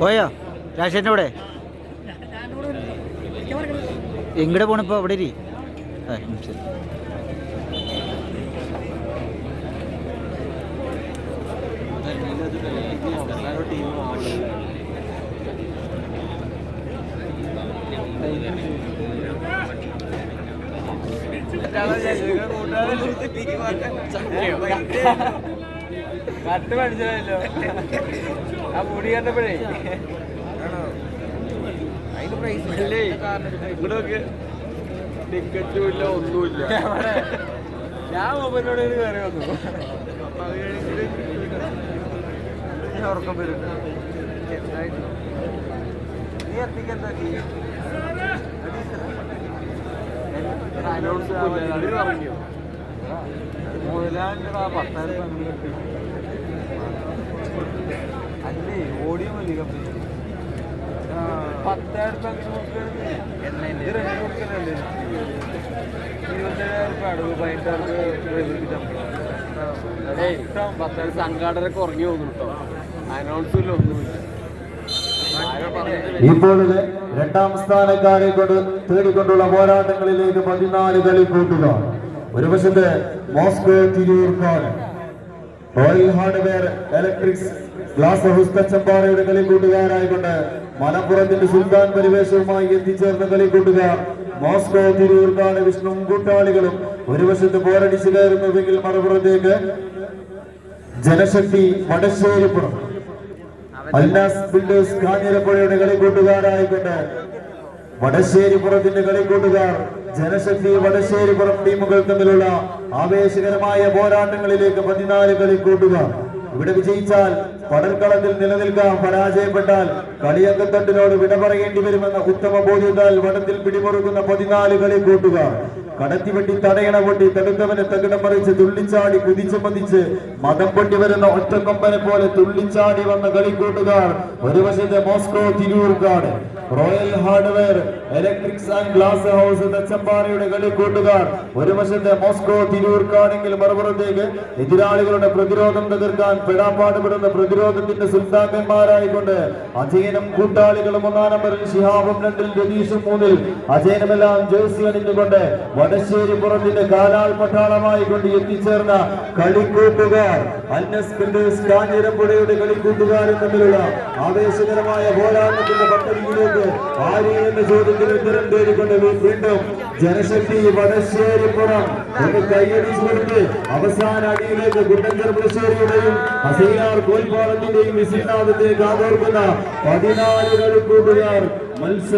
പോയോ? രാജേഷിന്റെ അവിടെ എങ്ങടെ പോണിപ്പോ അവിടെ ഇരി. പത്ത് ഉം, ശരി. കട്ട് മനസ്സിലായല്ലോ ആ മുടി കണ്ടപ്പോഴേ. അതിന് പ്രൈസ് ടിക്കറ്റും ഇല്ല? ഒന്നുമില്ല. ഞാൻ മൊബൈലിനോട് കയറി വന്നു. അത് കഴിഞ്ഞിട്ട് ഉറക്കം വരും. നീ എത്തിക്കെന്താ അനൗൺസ് അവർ പറഞ്ഞു. മുതലാളിന്റെ പത്തായിരം രൂപ കിട്ടി. അല്ലേ? ഓഡിയോ മതി കമ്പനി പത്തായിരം രൂപ ഇത് റെന്റ് കൊടുക്കലല്ലേ ഇരുപത്തേഴായിരം രൂപ അടവ് പതിനെട്ടായിരം രൂപ ഡ്രൈവർക്ക് ശമ്പളം. പത്തായിരം സംഘാടനൊക്കെ ഉറങ്ങി പോകുന്നു കേട്ടോ അനൗൺസും ഇല്ല. ഒന്നുമില്ല ആരോ ഇപ്പോൾ രണ്ടാം സ്ഥാനക്കാരെ കൊണ്ട് തേടിക്കൊണ്ടുള്ള പോരാട്ടങ്ങളിലേക്ക് പതിനാല് കളി കൂട്ടുക. ഒരു വശത്ത് Moscow Thirurkad royal hardware electrics glass house തച്ചമ്പാറയുടെ കളി കൂട്ടുകാരായിക്കൊണ്ട് മലപ്പുറത്തിന്റെ സുൽത്താൻ പരിവേഷവുമായി എത്തിച്ചേർന്ന കളി കൂട്ടുകാർ മോസ്കോ തിരൂർക്കാട് വിഷ്ണു കൂട്ടാളികളും ഒരു വശത്ത് പോരടിച്ചു കയറുന്നുവെങ്കിൽ മറുപുറത്തേക്ക് ജനശക്തി വടശ്ശേരിപ്പുറം. അൽനാസ് ബിൽഡേഴ്സ് കാഞ്ഞിരപ്പുഴയുടെ കളിക്കൂട്ടുകാരായിക്കൊണ്ട് വടശ്ശേരിപ്പുറത്തിന്റെ കളിക്കൂട്ടുകാർ ജനശക്തി വടശ്ശേരിപ്പുറം ടീമുകൾ തമ്മിലുള്ള ആവേശകരമായ പോരാട്ടങ്ങളിലേക്ക് പതിനാല് കളി കൂട്ടുക. ഇവിടെ വിജയിച്ചാൽ പടൽക്കളത്തിൽ നിലനിൽക്കാൻ പരാജയപ്പെട്ടാൽ കളിയങ്കത്തട്ടിനോട് വിട പറയേണ്ടി വരുമെന്ന ഉത്തമ ബോധ്യത്താൽ വടത്തിൽ പിടിമുറുക്കുന്ന പതിനാല് കളി കൂട്ടുകാർ കടത്തിവെട്ടി തടയണ പൊട്ടി തടുത്തവനെ തകിടം മറിച്ച് തുള്ളിച്ചാടി കുതിച്ചു പതിച്ച് മതം പൊട്ടി വരുന്ന ഒറ്റക്കൊമ്പനെ പോലെ തുള്ളിച്ചാടി വന്ന കളിക്കൂട്ടുകാർ ഒരു വശത്തെ Moscow Thirurkad royal hardware electrics and glass house തച്ചമ്പാറയുടെ കളിക്കൂട്ടുകാർ ഒരു വശത്തെ മോസ്കോ തിരൂർക്കാണെങ്കിൽ മറുപുറത്തേക്ക് എതിരാളികളുടെ പ്രതിരോധം തകർക്കാൻ പെടാപ്പാടുപെടുന്ന പ്രതിരോധത്തിന്റെ സുൽത്താക്കന്മാരായിക്കൊണ്ട് അജയനും കൂട്ടാളികളും ഒന്നാം നമ്പറിൽ ഷിഹാബും രണ്ടിൽ രതീഷും മൂന്നിൽ അജയനുമെല്ലാം ജേഴ്സി അണിഞ്ഞുകൊണ്ട് വടശ്ശേരി പുറത്തിന്റെ കാലാൾ പട്ടാളമായി കൊണ്ട് എത്തിച്ചേർന്ന കളിക്കൂട്ടുകാർ. കാഞ്ഞിരപ്പുഴയുടെ കളിക്കൂട്ടുകാരും തമ്മിലുള്ള ആവേശകരമായ പോരാട്ടത്തിന്റെ പട്ടണിയിലേക്ക് ആര് എന്ന ചോദ്യത്തിന് ഉത്തരം തേടിക്കൊണ്ട് വീണ്ടും ജനശക്തി വടശ്ശേരിപ്പുറം ഒന്ന് കൈയടിച്ചു കൊടുത്ത് അവസാന അടിയിലേക്ക് കുട്ടഞ്ചർ പുളശ്ശേരിയുടെയും ഹസൈനാർ കോൽപ്പാളത്തിന്റെയും വിസിനാഥത്തെ കാതോർക്കുന്ന പതിനാല് കളിക്കൂട്ടുകാർ മത്സര